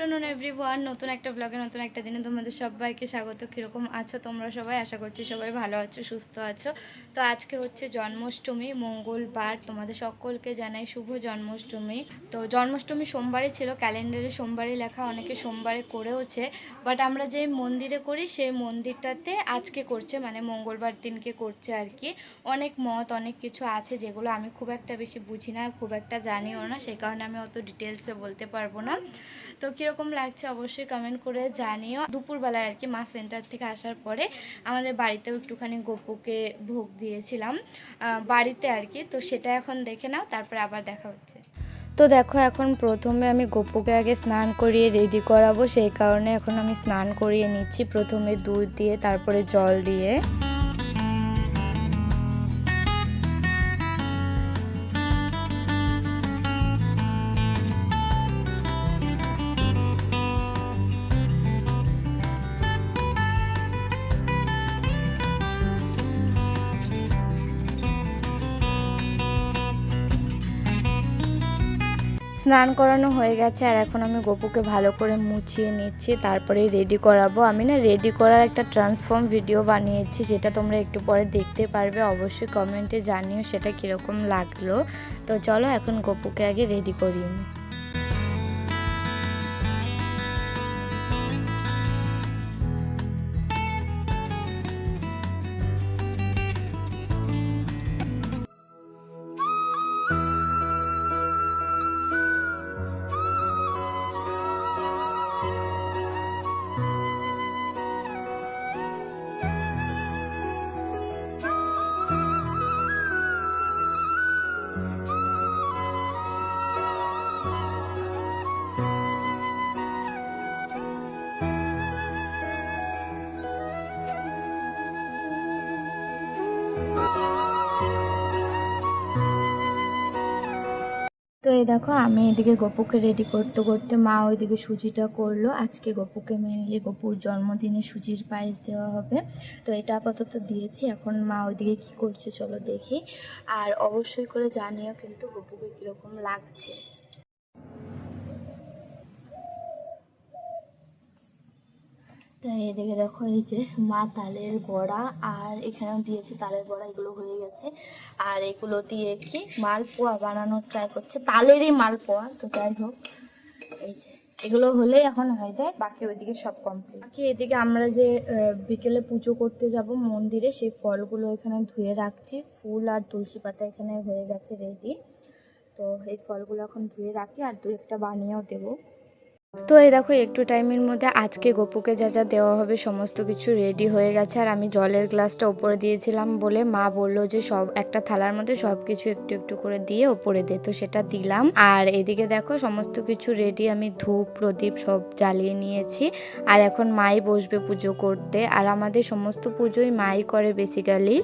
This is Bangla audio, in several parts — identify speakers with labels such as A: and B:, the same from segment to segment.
A: নতুন একটা ব্লগে নতুন একটা দিনে তোমাদের সবাইকে স্বাগত। কীরকম আছো তোমরা সবাই? আশা করছি সবাই ভালো আছো, সুস্থ আছো। তো আজকে হচ্ছে জন্মাষ্টমী, মঙ্গলবার। তোমাদের সকলকে জানাই শুভ জন্মাষ্টমী। তো জন্মাষ্টমী সোমবারই ছিল, ক্যালেন্ডারে সোমবারই লেখা, অনেকে সোমবারে করেওছে। বাট আমরা যে মন্দিরে করি, সেই মন্দিরটাতে আজকে করছে মানে মঙ্গলবার দিনকে করছে আর কি। অনেক মত, অনেক কিছু আছে যেগুলো আমি খুব একটা বেশি বুঝি না, খুব একটা জানিও না, সেই কারণে আমি অত ডিটেলসে বলতে পারব না। তো কীরকম লাগছে অবশ্যই কমেন্ট করে জানিও। দুপুরবেলায় আর কি মা সেন্টার থেকে আসার পরে আমাদের বাড়িতেও একটুখানি গপুকে ভোগ দিয়েছিলাম। বাড়িতে আর কি, তো সেটা এখন দেখে নাও, তারপরে আবার দেখা হচ্ছে। তো দেখো, এখন প্রথমে আমি গপুকে আগে স্নান করিয়ে রেডি করাবো, সেই কারণে এখন আমি স্নান করিয়ে নিচ্ছি প্রথমে দুধ দিয়ে, তারপরে জল দিয়ে। স্নান করানো হয়ে গেছে আর এখন আমি গপুকে ভালো করে মুছিয়ে নিচ্ছি তারপরে রেডি করাবো। আমি না রেডি করার একটা ট্রান্সফর্ম ভিডিও বানিয়েছি, সেটা তোমরা একটু পরে দেখতে পারবে। অবশ্যই কমেন্টে জানিও সেটা কীরকম লাগল। তো চলো এখন গপুকে আগে রেডি করিয়ে নিই। এই দেখো, আমি এদিকে গপুকে রেডি করতে করতে মা ওইদিকে সুজিটা করল। আজকে গপুকে মেনলি গপুর জন্মদিনে সুজির পায়েস দেওয়া হবে। তো এটা আপাতত দিয়েছি, এখন মা ওইদিকে কি করছে চলো দেখি। আর অবশ্যই করে জানিও কিন্তু গপুকে কীরকম লাগছে। তো এদিকে দেখো এই যে মা তালের বড়া আর এখানেও দিয়েছে তালের বড়া, এগুলো হয়ে গেছে। আর এগুলো দিয়ে কি মালপোয়া বানানোর ট্রাই করছে, তালেরই মালপোয়া। তো যাই হোক, এই যে এগুলো হলেই এখন হয়ে যায়, বাকি ওইদিকে সব কমপ্লিট বাকি এদিকে আমরা যে বিকেলে পুজো করতে যাব মন্দিরে, সেই ফলগুলো এখানে ধুয়ে রাখছি। ফুল আর তুলসী পাতা এখানে হয়ে গেছে রেডি তো এই ফলগুলো এখন ধুয়ে রাখি আর দু একটা বানিয়েও দেবো। তো এই দেখো, একটু টাইমের মধ্যে আজকে গপুকে যা যা দেওয়া হবে সমস্ত কিছু রেডি হয়ে গেছে। আর আমি জলের গ্লাসটা ওপরে দিয়েছিলাম বলে মা বলল যে সব, একটা থালার মধ্যে সব কিছু একটু একটু করে দিয়ে ওপরে দে। তো সেটা দিলাম। আর এদিকে দেখো, সমস্ত কিছু রেডি আমি ধূপ, প্রদীপ সব জ্বালিয়ে নিয়েছি। আর এখন মাই বসবে পুজো করতে। আর আমাদের সমস্ত পুজোই মাই করে বেসিক্যালি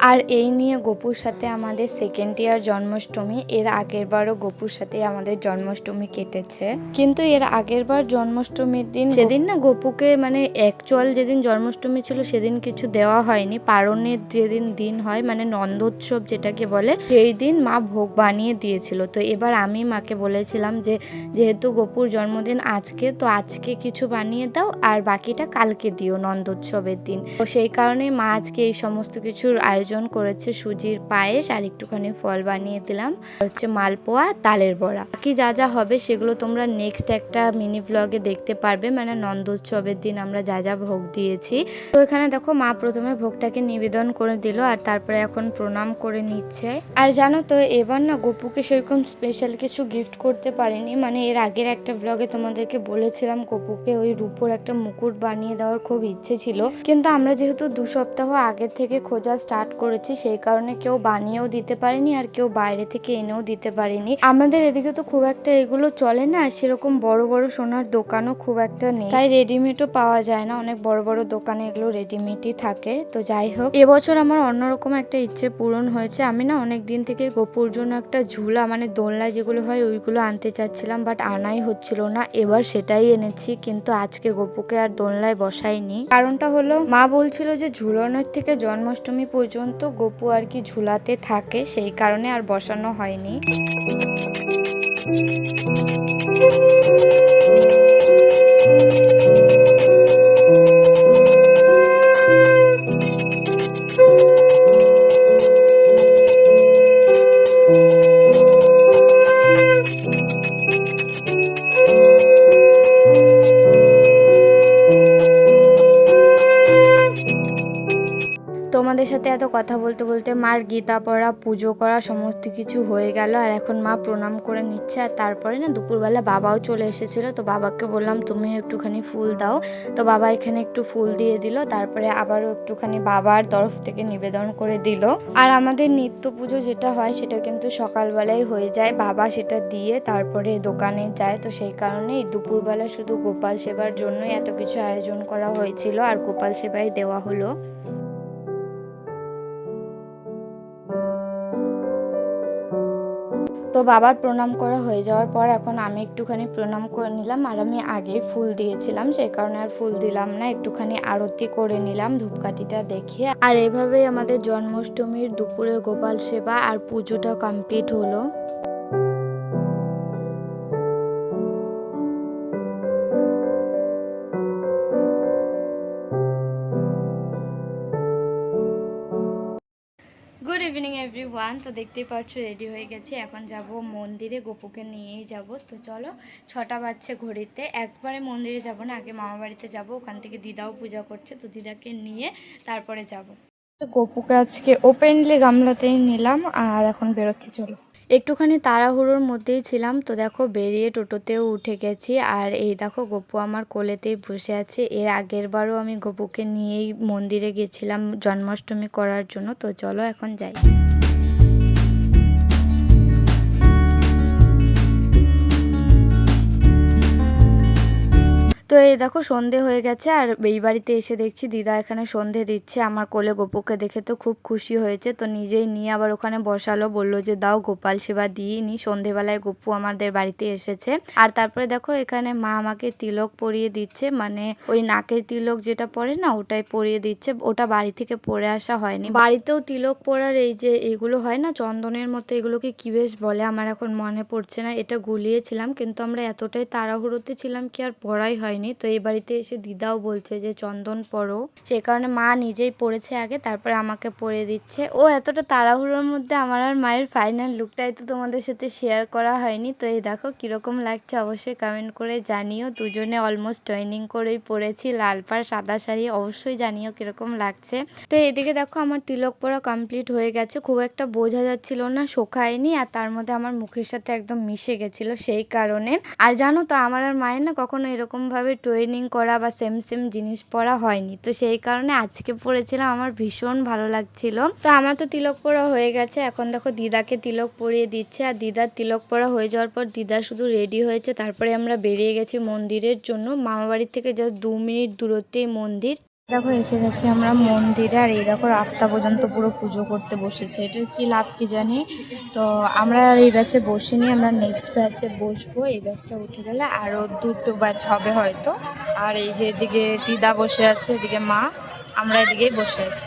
A: আর এই নিয়ে গপুর সাথে আমাদের সেকেন্ড ইয়ার জন্মাষ্টমী। এর আগের বারও গপুর সাথে আমাদের জন্মাষ্টমী কেটেছে। কিন্তু এর আগের বার জন্মাষ্টমীর দিন সেদিন না গপুকে মানে অ্যাকচুয়াল যেদিন জন্মাষ্টমী ছিল সেদিন কিছু দেওয়া হয়নি। পারণের যেদিন দিন হয় মানে নন্দোৎসব যেটাকে বলে, সেই দিন মা ভোগ বানিয়ে দিয়েছিল। তো এবার আমি মাকে বলেছিলাম যে, যেহেতু গোপুর জন্মদিন আজকে, তো আজকে কিছু বানিয়ে দাও, আর বাকিটা কালকে দিও নন্দোৎসবের দিন। তো সেই কারণে মা আজকে এই সমস্ত কিছুর আয়োজন করেছে। সুজির পায়েস আর একটুখানি ফল বানিয়ে দিলাম। হচ্ছে মালপোয়া, তালের বড়া। বাকি যা যা হবে সেগুলো তোমরা নেক্সট একটা মিনি ব্লগে দেখতে পারবে। মানে নন্দোৎসবের দিন আমরা যা যা ভোগ দিয়েছি। তো এখানে দেখো মা প্রথমে ভোগটাকে নিবেদন করে দিল আর তারপরে এখন প্রণাম করে নিচ্ছে। আর জানো তো, এবার না গপুকে সেরকম স্পেশাল কিছু গিফট করতে পারিনি। মানে এর আগের একটা ব্লগে তোমাদেরকে বলেছিলাম, গপুকে ওই রূপোর একটা মুকুট বানিয়ে দেওয়ার খুব ইচ্ছে ছিল। কিন্তু আমরা যেহেতু দু সপ্তাহ আগে থেকে খোঁজা স্টার্ট করেছি, সেই কারণে কেউ বানিয়েও দিতে পারেনি আর কেউ বাইরে থেকে এনেও দিতে পারেনি। আমাদের এদিকে তো খুব একটা এগুলো চলে না, সেরকম বড় বড় সোনার দোকানও খুব একটা নেই। তাই রেডিমেডও পাওয়া যায় না। অনেক বড় বড় দোকানে এগুলো রেডিমেডই থাকে। তো যাই হোক, এবছর আমার অন্যরকম একটা ইচ্ছে পূরণ হয়েছে। আমি না অনেক দিন থেকে গোপুর জন্য একটা ঝুলা মানে দোলনা যেগুলো হয়, ওইগুলো আনতে চাচ্ছিলাম, বাট আনাই হচ্ছিল না। এবার সেটাই এনেছি, কিন্তু আজকে গোপুকে আর দোলনায় বসাইনি। কারণটা হলো, মা বলছিল যে ঝুলানোর থেকে জন্মাষ্টমী পর্যন্ত গোপু আর কি ঝুলাতে থাকে, সেই কারণে আর বসানো হয়নি। Música তোমাদের সাথে এত কথা বলতে বলতে মার গীতা পড়া, পুজো করা সমস্ত কিছু হয়ে গেল আর এখন মা প্রণাম করে নিচ্ছে আর তারপরে না দুপুরবেলা বাবাও চলে এসেছিল। তো বাবাকে বললাম তুমি একটুখানি ফুল দাও। তো বাবা এখানে একটু ফুল দিয়ে দিল, তারপরে আবারও একটুখানি বাবার তরফ থেকে নিবেদন করে দিল। আর আমাদের নিত্য পুজো যেটা হয় সেটা কিন্তু সকালবেলায় হয়ে যায়। বাবা সেটা দিয়ে তারপরে দোকানে যায়। তো সেই কারণে দুপুরবেলা শুধু গোপাল সেবার জন্যই এত কিছু আয়োজন করা হয়েছিল আর গোপাল সেবাই দেওয়া হলো। বাবার প্রণাম করা হয়ে যাওয়ার পর এখন আমি একটুখানি প্রণাম করে নিলাম আর আমি আগে ফুল দিয়েছিলাম, সেই কারণে আর ফুল দিলাম না, একটুখানি আরতি করে নিলাম ধূপকাঠিটা দেখে আর এভাবেই আমাদের জন্মাষ্টমীর দুপুরে গোপাল সেবা আর পুজোটা কমপ্লিট হলো। এভরিওয়ান তো দেখতেই পাচ্ছ রেডি হয়ে গেছি। এখন যাব মন্দিরে, গোপুকে নিয়েই যাব। তো চলো, ছটা বাজছে ঘড়িতে। একবারে মন্দিরে যাব না, আগে মামা বাড়িতে যাব। ওখান থেকে দিদাও পূজা করছে, তো দিদাকে নিয়ে তারপরে যাব। গোপুকে আজকে ওপেনলি গামলাতেই নিলাম, আর এখন বেরোচ্ছি, চলো। একটুখানি তাড়াহুড়োর মধ্যেই ছিলাম, তো দেখো বেরিয়ে টোটোতেও উঠে গেছি। আর এই দেখো, গপু আমার কোলেতেই বসে আছে। এর আগের বারও আমি গপুকে নিয়েই মন্দিরে গেছিলাম জন্মাষ্টমী করার জন্য, তো চলো এখন যাই। তো এই দেখো সন্ধে হয়ে গেছে আর এই বাড়িতে এসে দেখছি দিদা এখানে সন্ধে দিচ্ছে। আমার কোলে গোপুকে দেখে তো খুব খুশি হয়েছে। তো নিজেই নিয়ে আবার ওখানে বসালো, বলল যে দাও গোপাল সেবা দিয়ে নি। সন্ধেবেলায় গোপু আমাদের বাড়িতে এসেছে। আর তারপরে দেখো এখানে মা আমাকে তিলক পরিয়ে দিচ্ছে। মানে ওই নাকের তিলক যেটা পরে না, ওটাই পরিয়ে দিচ্ছে। ওটা বাড়ি থেকে পরে আসা হয়নি। বাড়িতেও তিলক পরার এই যে এগুলো হয় না, চন্দনের মতো এগুলোকে কি বেশ বলে আমার এখন মনে পড়ছে না। এটা গুলিয়েছিলাম, কিন্তু আমরা এতটাই তাড়াহুড়োতে ছিলাম কি আর পড়াই হয়নি। তো এই বাড়িতে এসে দিদাও বলছে যে, চন্দন পরো। সে কারণে মা নিজেই পড়েছে আগে, তারপরে আমাকে পরে দিচ্ছে। ও এতটা তাড়াহুড়োর মধ্যে আমার আর মায়ের ফাইনাল লুকটাই তো তোমাদের সাথে শেয়ার করা হয়নি। তো এই দেখো কীরকম লাগছে, অবশ্যই কমেন্ট করে জানিও। দুজনে অলমোস্ট ট্রেনিং করেই পড়েছি লাল পাড়, সাদা শাড়ি, অবশ্যই জানিও কীরকম লাগছে। তো এদিকে দেখো আমার তিলক পরা কমপ্লিট হয়ে গেছে। খুব একটা বোঝা যাচ্ছিল না, শোকায়নি আর তার মধ্যে আমার মুখের সাথে একদম মিশে গেছিল সেই কারণে। আর জানো তো, আমার আর মায়ের না কখনো এরকম ভাবে ট্রেনিং করা বা সেম সেম জিনিস পরা হয়নি। তো সেই কারণে আজকে পরেছিলাম আমার ভীষণ ভালো লাগছিল। তো আমার তো তিলক পরা হয়ে গেছে, এখন দেখো দিদাকে তিলক পরিয়ে দিচ্ছে। আর দিদার তিলক পরা হয়ে যাওয়ার পর দিদা শুধু রেডি হয়েছে, তারপরে আমরা বেরিয়ে গেছি মন্দিরের জন্য। মামা বাড়ির থেকে জাস্ট দু মিনিট দূরত্বেই মন্দির। দেখো, এসে গেছি আমরা মন্দিরে, আর এই দেখো, রাস্তা পর্যন্ত পুরো পুজো করতে বসেছে। এটার কি লাভ কি জানি? তো আমরা আর এই ব্যাচে বসিনি, আমরা নেক্সট ব্যাচে বসবো। এই ব্যাচটা উঠে গেলে আরও দুটো ব্যাচ হবে হয়তো। আর এই যে এদিকে দিদা বসে আছে, এদিকে মা, আমরা এদিকেই বসে আছি।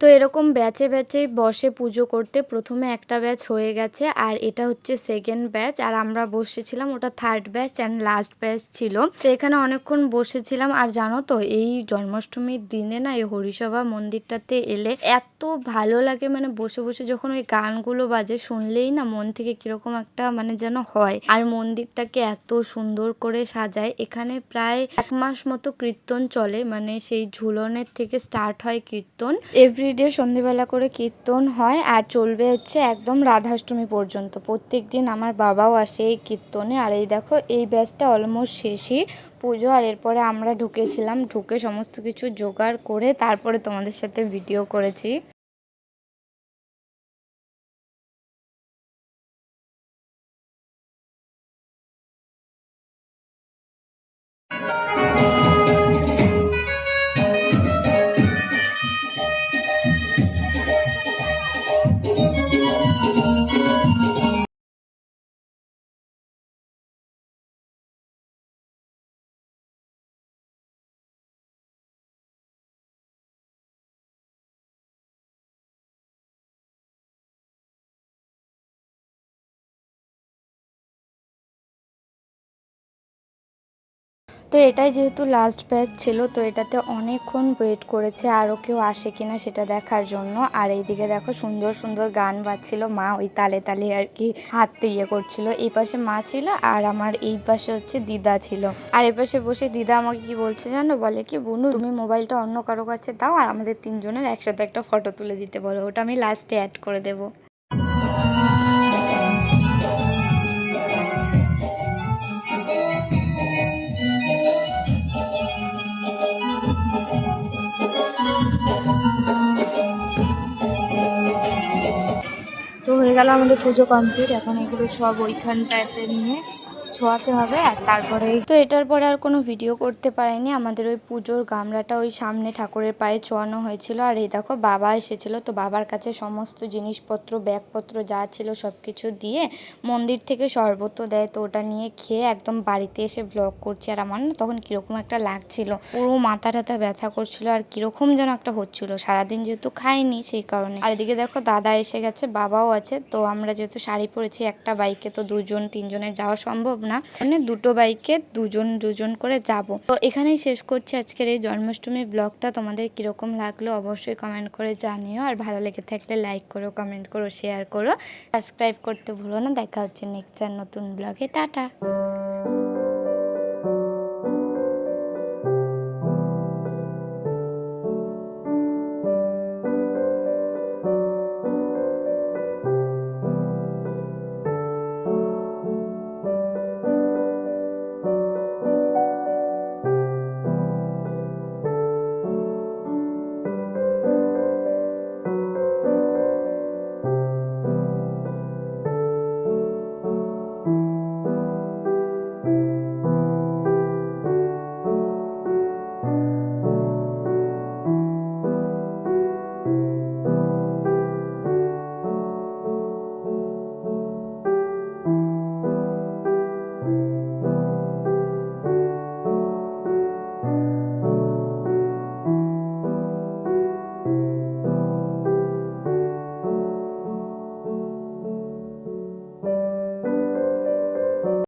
A: তো এরকম ব্যাচে ব্যাচে বসে পুজো করতে প্রথমে একটা ব্যাচ হয়ে গেছে, আর এটা হচ্ছে সেকেন্ড ব্যাচ আর আমরা বসেছিলাম ওটা third batch and last batch ছিল। তো এখানে অনেকক্ষণ বসেছিলাম, আর জানো তো এই জন্মাষ্টমীর দিনে না এই হরিসভা মন্দিরটাতে এলে এত ভালো লাগে মানে বসে বসে যখন ওই গানগুলো বাজে শুনলেই না মন থেকে কীরকম একটা মানে যেন হয়। আর মন্দিরটাকে এত সুন্দর করে সাজায়। এখানে প্রায় এক মাস মতো কীর্তন চলে। মানে সেই ঝুলনের থেকে স্টার্ট হয় কীর্তন। এভরিডে সন্ধেবেলা করে কীর্তন হয় আর চলবে হচ্ছে একদম রাধাষ্টমী পর্যন্ত। প্রত্যেক দিন আমার বাবাও আসে এই কীর্তনে। আর এই দেখো, এই ব্যাচটা অলমোস্ট শেষই। পুজো আর এরপরে আমরা ঢুকেছিলাম, ঢুকে সমস্ত কিছু জোগাড় করে তারপরে তোমাদের সাথে ভিডিও করেছি। তো এটাই যেহেতু লাস্ট ব্যাচ ছিল, তো এটাতে অনেকক্ষণ ওয়েট করেছে আরও কেউ আসে কিনা সেটা দেখার জন্য। আর এইদিকে দেখো সুন্দর সুন্দর গান বাজছিল, মা ওই তালে তালে আর কি হাততে ইয়ে করছিল। এই পাশে মা ছিল আর আমার এই পাশে হচ্ছে দিদা ছিল। আর এই পাশে বসে দিদা আমাকে কি বলছে জানো? বলে কি, বুনু, তুমি মোবাইলটা অন্য কারও কাছে দাও আর আমাদের তিনজনের একসাথে একটা ফটো তুলে দিতে বলো। ওটা আমি লাস্টে অ্যাড করে দেবো। গেল আমাদের পুজো কমপ্লিট এখন এগুলো সব ওইখানটাতে নিয়ে ছোঁয়াতে হবে আর তারপরে তো এটার পরে আর কোনো ভিডিও করতে পারিনি। আমাদের ওই পুজোর গামলাটা ওই সামনে ঠাকুরের পায়ে চোয়ানো হয়েছিল। আর এই দেখো, বাবা এসেছিল। তো বাবার কাছে সমস্ত জিনিসপত্র, ব্যাগপত্র যা ছিল সব কিছু দিয়ে মন্দির থেকে শরবত দেয়। তো ওটা নিয়ে খেয়ে একদম বাড়িতে এসে ব্লগ করছি। আর আমার না তখন কীরকম একটা লাগছিল। পুরো মাথা টাথা ব্যথা করছিল আর কীরকম যেন একটা হচ্ছিল। সারাদিন যেহেতু খাইনি সেই কারণে। আর এদিকে দেখো, দাদা এসে গেছে, বাবাও আছে। তো আমরা যেহেতু শাড়ি পরেছি, একটা বাইকে তো দুজন তিনজনে যাওয়া সম্ভব না মানে দুটো বাইকে দুজন দুজন করে যাব। তো এখানেই শেষ করছি আজকের এই জন্মাষ্টমীর ব্লগটা। তোমাদের কীরকম লাগল অবশ্যই কমেন্ট করে জানিও। আর ভালো লেগে থাকলে লাইক করো কমেন্ট করো শেয়ার করো। সাবস্ক্রাইব করতে ভুলো না। দেখা হচ্ছে নেক্সট আর নতুন ব্লগে। টাটা!